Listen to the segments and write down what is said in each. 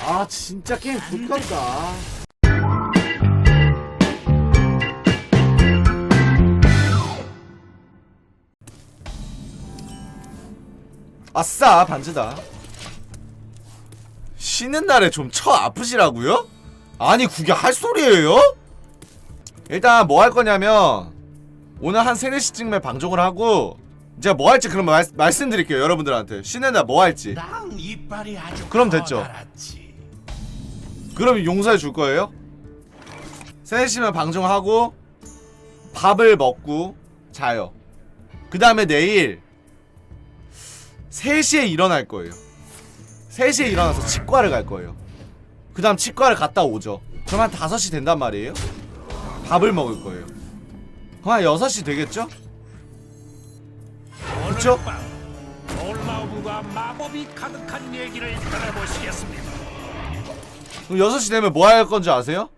아 진짜 게임 불칸다 아싸 반지다 쉬는 날에 좀쳐 아프시라고요? 아니 그게 할 소리예요? 일단 뭐 할 거냐면 오늘 한 3, 4시쯤에 방송을 하고 이제 뭐 할지 그럼 말, 말씀드릴게요 여러분들한테 쉬는 날 뭐 할지 난 이빨이 아주 그럼 됐죠. 커다랗지. 그럼 용서해 줄 거예요? 3시면 방송하고 밥을 먹고 자요 그 다음에 내일 3시에 일어날 거예요 3시에 일어나서 치과를 갈 거예요 그 다음 치과를 갔다 오죠 그럼 한 5시 된단 말이에요 밥을 먹을 거예요 그럼 한 6시 되겠죠? 그쵸? 오늘 밤 놀라움과 마법이 가득한 얘기를 들어보시겠습니다. 그럼 6시 되면 뭐 할 건지 아세요?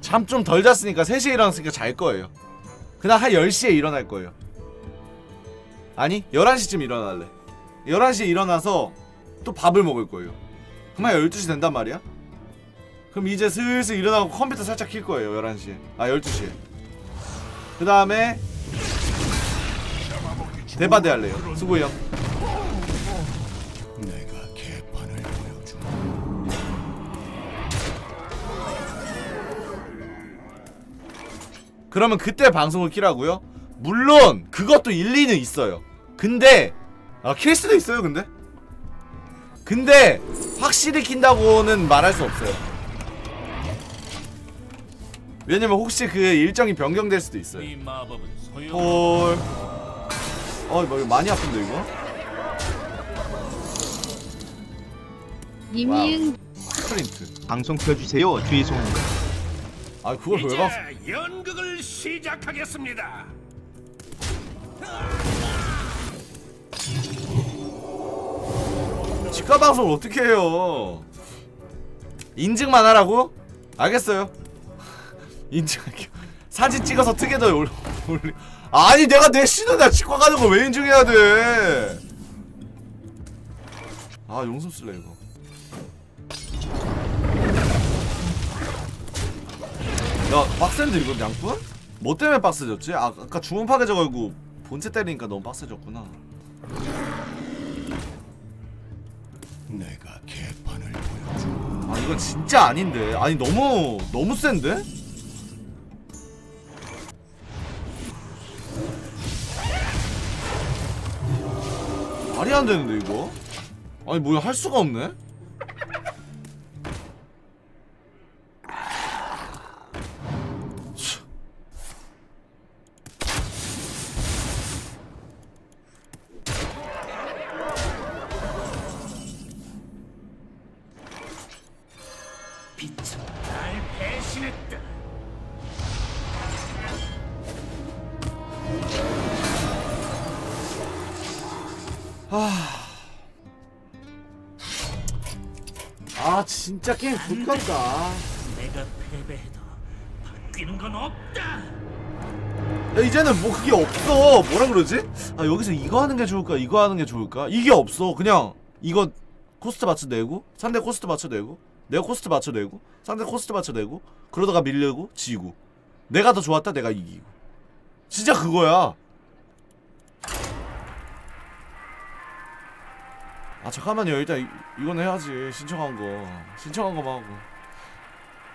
잠 좀 덜 잤으니까 3시에 일어났으니까 잘 거예요. 그날 한 10시에 일어날 거예요. 아니, 11시쯤 일어날래. 11시에 일어나서 또 밥을 먹을 거예요. 그만 12시 된단 말이야? 그럼 이제 슬슬 일어나고 컴퓨터 살짝 킬 거예요, 11시에. 아, 12시에. 그 다음에 대바대 할래요. 수고히 형. 그러면 그때 방송을 키라고요? 물론 그것도 일리는 있어요. 근데 아, 킬 수도 있어요. 근데 근데 확실히 킨다고는 말할 수 없어요. 왜냐면 혹시 그 일정이 변경될 수도 있어요. 이 마법은 소용. 헐. 어, 이거 많이 아픈데 이거? 이미응 스프린트. 방송 켜주세요. 죄송합니다. 아, 그걸 왜 이제 봐? 연극을 시작하겠습니다. 치과 방송을 어떻게 해요? 인증만 하라고? 알겠어요. 인증할게요. 사진 찍어서 특에다 올- 올리. 아니 내가 내날 치과 가는 걸왜 인증해야 돼? 아 용숨 쓸래 이거. 야 빡센데 이거 양꾼? 뭐 때문에 빡세졌지? 아, 아까 주문 파괴져가지고 본체 때리니까 너무 빡세졌구나. 내가 개판을 보여줘. 아 이건 진짜 아닌데 아니 너무 너무 센데? 말이 안 되는데 이거 아니 뭐야 할 수가 없네 배신했다. 아 진짜 게임 불칸다. 내가 패배해도 바뀌는 건 없다. 야 이제는 뭐 그게 없어. 뭐라 그러지? 아 여기서 이거 하는 게 좋을까 이거 하는 게 좋을까? 이게 없어 그냥. 이거 코스트 맞춰 내고 상대 코스트 맞춰 내고 내가 코스트 맞춰내고 상대 코스트 맞춰내고 그러다가 밀리고 지고. 내가 더 좋았다 내가 이기고. 진짜 그거야. 아 잠깐만요. 일단 이, 이건 해야지. 신청한 거. 신청한 거만 하고